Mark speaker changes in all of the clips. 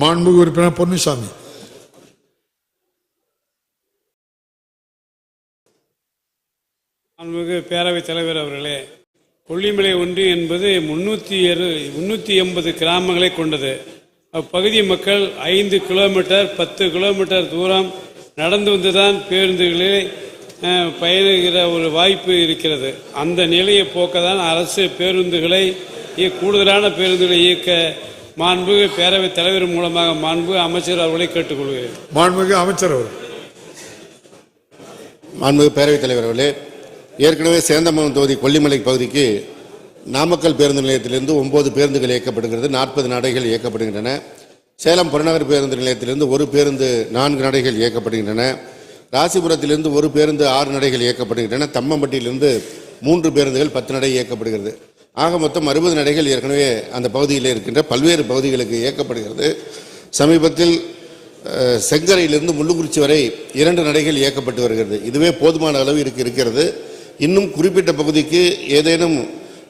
Speaker 1: மாண்புமிகு உறுப்பினர் பொன்னிசாமி.
Speaker 2: மாண்புமிகு பேரவைத் தலைவர் அவர்களே கொல்லிமலை ஒன்று என்பது முன்னூற்றி எரு முன்னூற்றி எண்பது கிராமங்களை கொண்டது. அப்பகுதி மக்கள் ஐந்து கிலோமீட்டர் பத்து கிலோமீட்டர் தூரம் நடந்து வந்துதான் பேருந்துகளில் பயணிக்கிற ஒரு வாய்ப்பு இருக்கிறது. அந்த நிலையை போக்க தான் அரசு பேருந்துகளை கூடுதலான பேருந்துகளை இயக்க மாண்புமிகு பேரவைத் தலைவர் மூலமாக மாண்பு அமைச்சர் அவர்களை கேட்டுக்கொள்கிறேன்.
Speaker 1: மாண்புமிகு அமைச்சர் அவர்கள்.
Speaker 3: மாண்புமிகு பேரவைத் தலைவர் அவர்களே ஏற்கனவே சேந்தமங்கலம் தொகுதி கொல்லிமலை பகுதிக்கு நாமக்கல் பேருந்து நிலையத்திலிருந்து ஒன்பது பேருந்துகள் இயக்கப்படுகிறது நாற்பது நடைகள் இயக்கப்படுகின்றன. சேலம் புறநகர் பேருந்து நிலையத்திலிருந்து ஒரு பேருந்து நான்கு நடைகள் இயக்கப்படுகின்றன. ராசிபுரத்திலிருந்து ஒரு பேருந்து ஆறு நடைகள் இயக்கப்படுகின்றன. தம்மம்பட்டியிலிருந்து மூன்று பேருந்துகள் பத்து நடை இயக்கப்படுகிறது. ஆக மொத்தம் அறுபது நடைகள் ஏற்கனவே அந்த பகுதியில் இருக்கின்ற பல்வேறு பகுதிகளுக்கு இயக்கப்படுகிறது. சமீபத்தில் செங்கரையிலிருந்து முள்ளுக்குறிச்சி வரை இரண்டு நடைகள் இயக்கப்பட்டு வருகிறது. இதுவே போதுமான அளவு இருக்கு இருக்கிறது. இன்னும் குறிப்பிட்ட பகுதிக்கு ஏதேனும்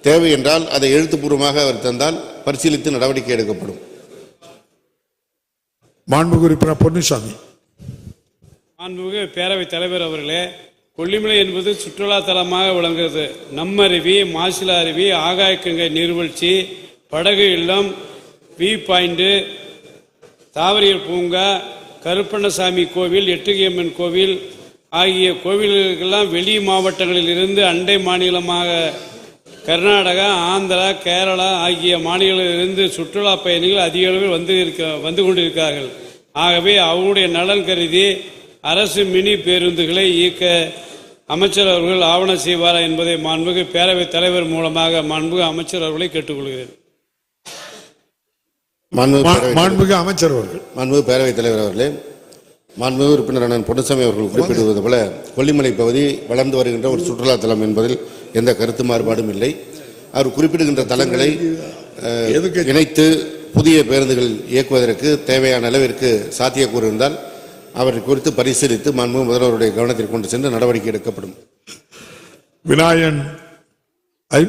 Speaker 3: தேவை என்றால் அதை எழுத்துப்பூர்வமாக அவர் தந்தால் பரிசீலித்து நடவடிக்கை எடுக்கப்படும்.
Speaker 1: மாண்புமிகு உறுப்பினர் பொன்னுசாமி.
Speaker 2: மாண்புமிகு பேரவைத் தலைவர் அவர்களே கொல்லிமலை என்பது சுற்றுலா தலமாக விளங்குகிறது. நம்மருவி மாசிலா அருவி ஆகாயக்கங்கை நீர்வீழ்ச்சி படகு இல்லம் வி பாயிண்ட் தாவரியல் பூங்கா கருப்பண்ணசாமி கோவில் எட்டுகியம்மன் கோவில் ஆகிய கோவில்களுக்கெல்லாம் வெளி மாவட்டங்களில் இருந்து அண்டை மாநிலமாக கர்நாடகா ஆந்திரா கேரளா ஆகிய மாநிலங்களிலிருந்து சுற்றுலா பயணிகள் அதிக அளவில் வந்து இருக்க வந்து கொண்டிருக்கிறார்கள். ஆகவே அவருடைய நலன் கருதி அரசு மினி பேருந்துகளை இயக்க அமைச்சர் அவர்கள் ஆவணம் செய்வாரா என்பதை மாண்புமிகு பேரவைத் தலைவர் மூலமாக மாண்புமிகு அமைச்சர் அவர்களை கேட்டுக்கொள்கிறேன்.
Speaker 3: மாண்புமிகு
Speaker 1: அமைச்சர் அவர்கள்.
Speaker 3: மாண்புமிகு பேரவைத் தலைவர் அவர்களே மாண்புமிகு உறுப்பினர் அண்ணன் பொன்னுசாமி அவர்கள் குறிப்பிடுவது போல கொல்லிமலை பகுதி வளர்ந்து வருகின்ற ஒரு சுற்றுலா தலம் என்பதில் எந்த கருத்து மாறுபாடும் இல்லை. அவர் குறிப்பிடுகின்ற தலங்களை இணைத்து புதிய பேருந்துகள் இயக்குவதற்கு தேவையான அளவிற்கு சாத்தியக்கூறு இருந்தால் அவர் குறித்து பரிசீலித்து மாண்புமிகு முதல்வருடைய கவனத்திற்கு கொண்டு சென்று நடவடிக்கை எடுக்கப்படும்.
Speaker 1: விநாயகன் ஐ